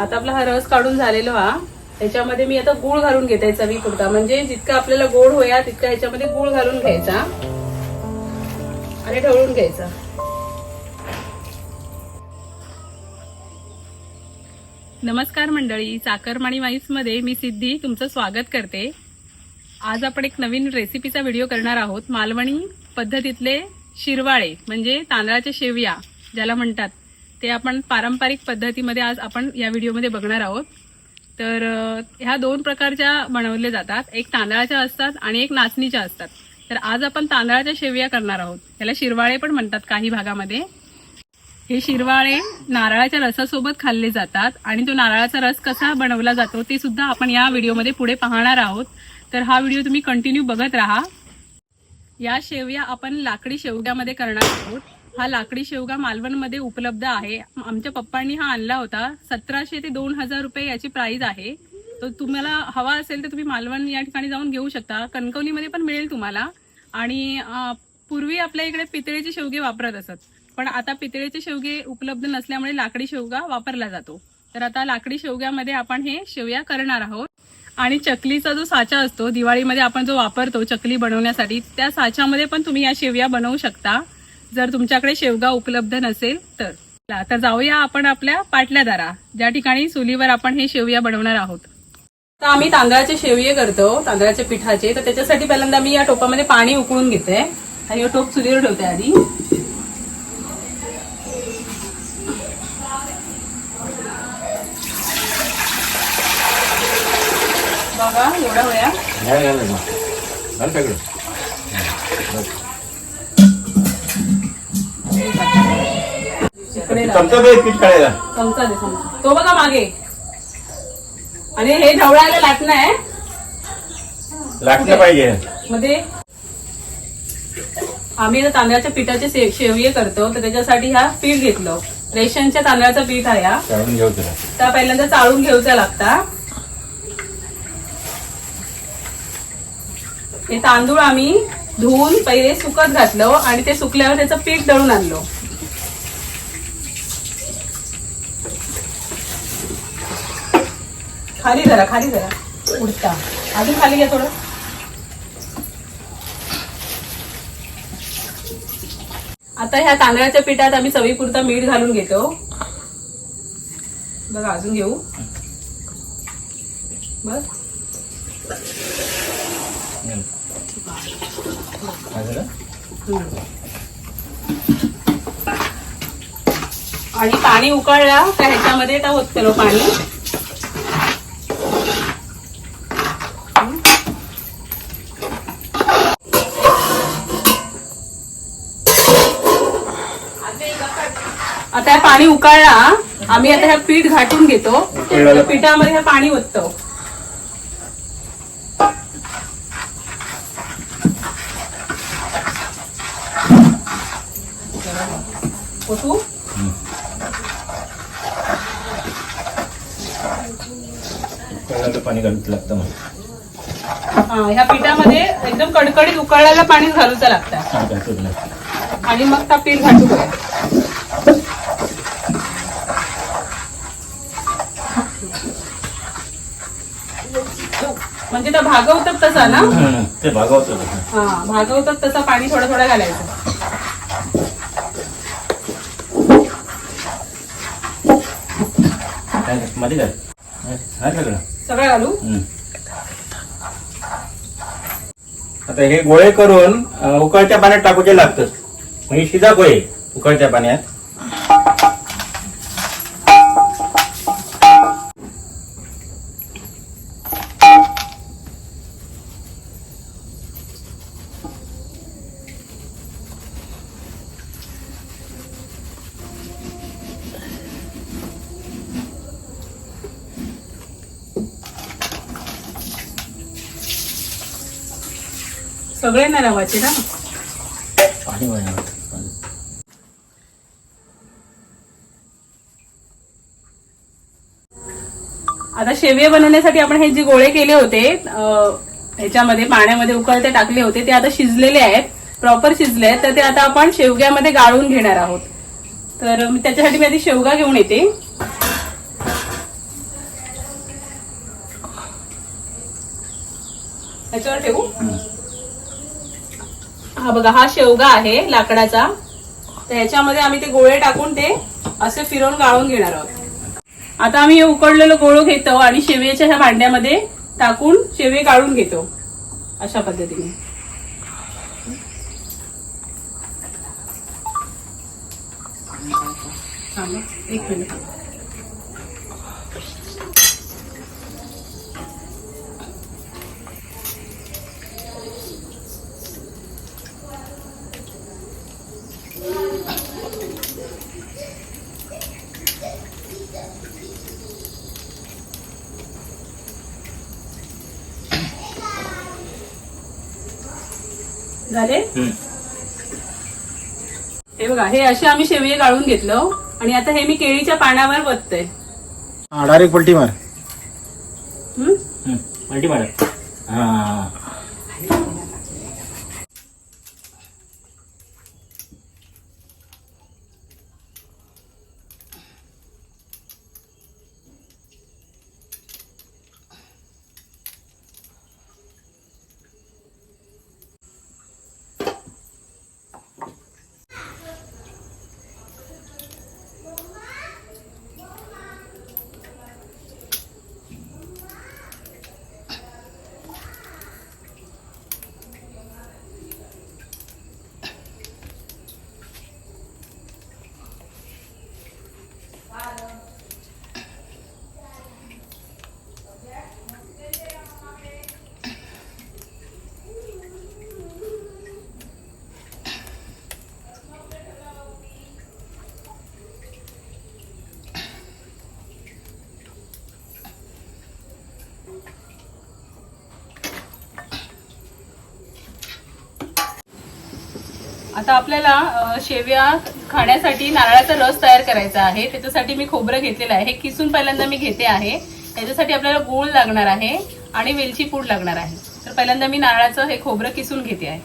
आता आपला हा रस काढून झालेला हा. त्याच्यामध्ये मी आता गुळ घालून घेते चवी पुरता. म्हणजे जितका आपल्याला गोड होया तितका ह्याच्यामध्ये गुळ घालून घ्यायचा. आणि ढवळून घ्यायचा. नमस्कार मंडळी. चाकरमाणी वाईसमध्ये मी सिद्धी तुमचं स्वागत करते. आज आपण एक नवीन रेसिपीचा व्हिडिओ करणार आहोत. मालवणी पद्धतीतले शिरवाळे म्हणजे तांदळाच्या शेवया ज्याला म्हणतात. ते आपण पारंपरिक पद्धतीमध्ये आज आपण या व्हिडिओमध्ये बघणार आहोत. तर ह्या दोन प्रकारच्या बनवले जातात. एक तांदळाच्या असतात आणि एक नाचणीच्या असतात. तर आज आपण तांदळाच्या शेवया करणार आहोत. त्याला शिरवाळे पण म्हणतात काही भागामध्ये. हे शिरवाळे नारळाच्या रसासोबत खाल्ले जातात आणि तो नारळाचा रस कसा बनवला जातो ते सुद्धा आपण या व्हिडिओमध्ये पुढे पाहणार आहोत. तर हा व्हिडिओ तुम्ही कंटिन्यू बघत राहा. या शेवया आपण लाकडी शेवग्यामध्ये करणार आहोत. हा लाकडी शेवगा मालवणमध्ये उपलब्ध आहे. आमच्या पप्पांनी हा आणला होता. सतराशे ते दोन हजार रुपये याची प्राइस आहे. तर तुम्हाला हवा असेल तर तुम्ही मालवण या ठिकाणी जाऊन घेऊ शकता. कणकवलीमध्ये पण मिळेल तुम्हाला. आणि पूर्वी आपल्या इकडे पितळेचे शेवगे वापरत असत. पण आता पितळेचे शेवगे उपलब्ध नसल्यामुळे लाकडी शेवगा वापरला जातो. तर आता लाकडी शेवग्यामध्ये आपण हे शेवया करणार आहोत. आणि चकलीचा जो साचा असतो दिवाळीमध्ये आपण जो वापरतो चकली बनवण्यासाठी त्या साच्यामध्ये पण तुम्ही या शेवया बनवू शकता. जर तुमच्याकडे शेवगा उपलब्ध नसेल तर. चला, तर जाऊया आपण आपल्या पाटल्या दारा. ज्या ठिकाणी चुलीवर आपण हे शेवया बनवणार आहोत. तर आम्ही तांदळाचे शेवये करतो तांदळाच्या पिठाचे. तर त्याच्यासाठी पहिल्यांदा मी या टोपामध्ये पाणी उकळून घेते आणि हे टोप चुलीवर ठेवते आधी. बघा एवढा वेळा. इकडे लाव. चमचा बे पीठ काढायला चमचा दे चमचा. तो बघा मागे. आणि हे ढवळायला लाटणं आहे. लाटलं पाहिजे. मध्ये. आम्ही तांदळाच्या पिठाचे शेवये करतो तर त्याच्यासाठी हा पीठ घेतलं. रेशनच्या तांदळाचं पीठ आहे हा. काढून घेऊ तुला. त्या पहिल्यांदा चाळून घेऊचा लागता. हे तांदूळ आम्ही धुवून पहिले सुकत घातलं आणि ते सुकल्यावर त्याचं पीठ दळून आणलं. खाली जरा खाली जरा उडता. अजून खाली घ्या थोडं. आता ह्या तांदळाच्या पिठात आम्ही चवीपुरता मीठ घालून घेतो. बघा अजून घेऊ. बस. आणि पाणी उकळलं का ह्याच्यामध्ये तर होत हो पाणी. आता हे पाणी उकळला आम्ही आता हे पीठ घाटून घेतो. पिठामध्ये हे पाणी ओततो. पाणी घालत लागतं हा ह्या पिठामध्ये एकदम कडकडीत उकळलेलं पाणी घालूचं लागतं. हा आणि मग त्या पीठ घाटू म्हणजे त्या भागवतात तसा ना? ते भागवतो हा भागवतात तसं पाणी थोडं थोडं घालायचं. काय मध्ये काय हा सगळं. सगळं घालू? हम्म. आता हे गोळे करून अं, उकळत्या पाण्यात टाकूचे लागतात म्हणजे शिजा गोळे उकळत्या पाण्यात. सगळ्यांना लावायचे ना? आता शेवया बनवण्यासाठी आपण हे जे गोळे केले होते ह्याच्यामध्ये पाण्यामध्ये उकळते टाकले होते ते आता शिजलेले आहेत. प्रॉपर शिजले आहेत. तर ते आता आपण शेवग्यामध्ये गाळून घेणार आहोत. तर त्याच्यासाठी मी आधी शेवगा घेऊन येते. त्याच्यावर ठेवू? हा बघा हा शेवगा आहे लाकडाचा. तर ह्याच्यामध्ये आम्ही ते गोळे टाकून ते असे फिरवून गाळून घेणार आहोत. आता आम्ही हे उकडलेलं गोळं घेतो आणि शेवयाच्या ह्या भांड्यामध्ये टाकून शेवे गाळून घेतो. अशा पद्धतीने. एक मिनिट. झाले हं. हे बघा हे असे आम्ही शेवये गाळून घेतलं आणि आता हे मी केळीच्या पानावर बघतोय हा डायरेक्ट पलटी मार हम्म? हं. पलटी मारा हा आता आपल्याला शेव्या शेवया खाण्यासाठी नारळाचा रस तयार करायचा आहे. त्याच्यासाठी मी खोबरं घेतलेलं आहे. हे किसून पहिल्यांदा मी घेते आहे. त्याच्यासाठी आपल्याला गूळ लागणार आहे आणि वेलची पूड लागणार आहे. तर पहिल्यांदा मी नारळाचं हे खोबरं किसून घेते आहे.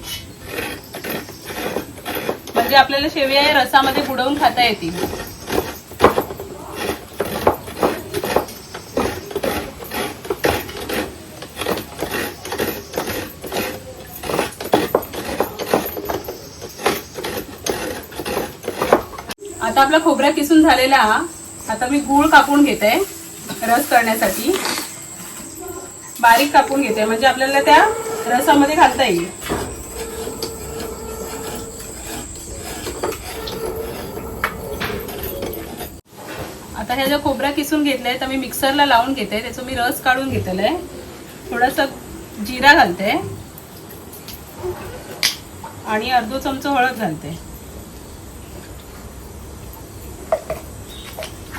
म्हणजे आपल्याला शेवया या रसामध्ये बुडवून खाता येतील. आता आपला खोबरा किसून झालेला आता मी गूळ कापून घेते रस करण्यासाठी. बारीक कापून घेते म्हणजे आपल्याला त्या रसामध्ये घालता येईल. आता ह्या ज्या खोबरा किसून घेतलंय तर मी मिक्सरला लावून घेते त्याचा मी रस काढून घेतलेला आहे. थोडासा जिरा घालते. आणि अर्धो चमचा हळद घालते.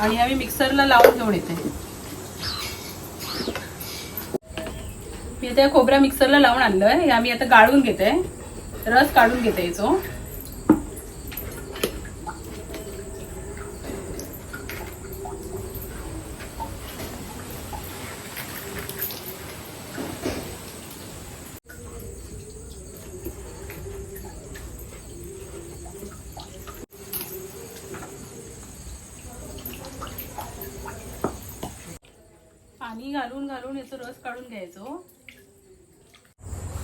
आणि आम्ही मिक्सरला लावून घेऊन येते. मी आता खोबरा मिक्सरला लावून आणलं आहे आम्ही आता गाळून घेते. रस काढून घेते याचो. पाणी घालून घालून याचा रस काढून घ्यायचो.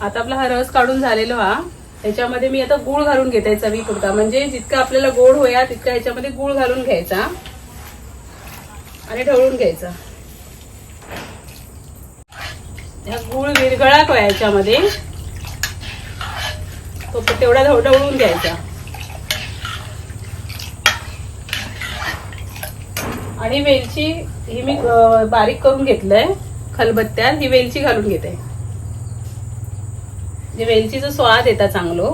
आता आपला हा रस काढून झालेला हा. त्याच्यामध्ये मी आता गुळ घालून घेते चवीपुरता म्हणजे जितका आपल्याला गोड होया तितका याच्यामध्ये गुळ घालून घ्यायचा. आणि ढवळून घ्यायचा. ह्या गुळ विरगळा का याच्यामध्ये. तो तेवढा ढवळून घ्यायचा. आणि वेलची ही मी बारीक करून घेतलंय. खलबत्त्यात ही वेलची घालून घेते. जे वेलचीचा स्वाद येतात चांगलो.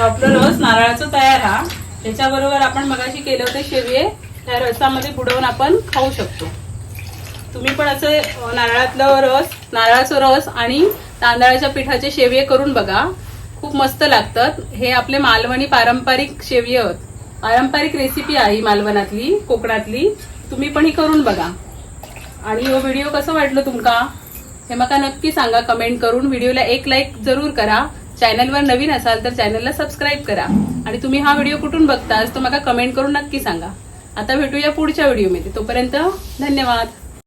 आपलं रस नारळाचं तयार हा. त्याच्याबरोबर आपण मगाशी केलं होतं शेवये. त्या रसामध्ये बुडवून आपण खाऊ शकतो. तुम्ही पण असं नारळातलं रस नारळाचं रस आणि तांदळाच्या पिठाचे शेवये करून बघा. खूप मस्त लागतात. हे आपले मालवणी पारंपरिक शेवये आहेत. पारंपरिक रेसिपी आहे मालवणातली कोकणातली. तुम्ही पण ही करून बघा. आणि हो व्हिडिओ कसं वाटलं तुमका? हे मला नक्की सांगा कमेंट करून. व्हिडिओला एक लाईक जरूर करा. चॅनलवर नवीन असाल तर चॅनलला सबस्क्राईब करा. आणि तुम्ही हा व्हिडिओ कुठून बघतास तो मला कमेंट करून नक्की सांगा. आता भेटूया पुढच्या व्हिडिओमध्ये तोपर्यंत धन्यवाद.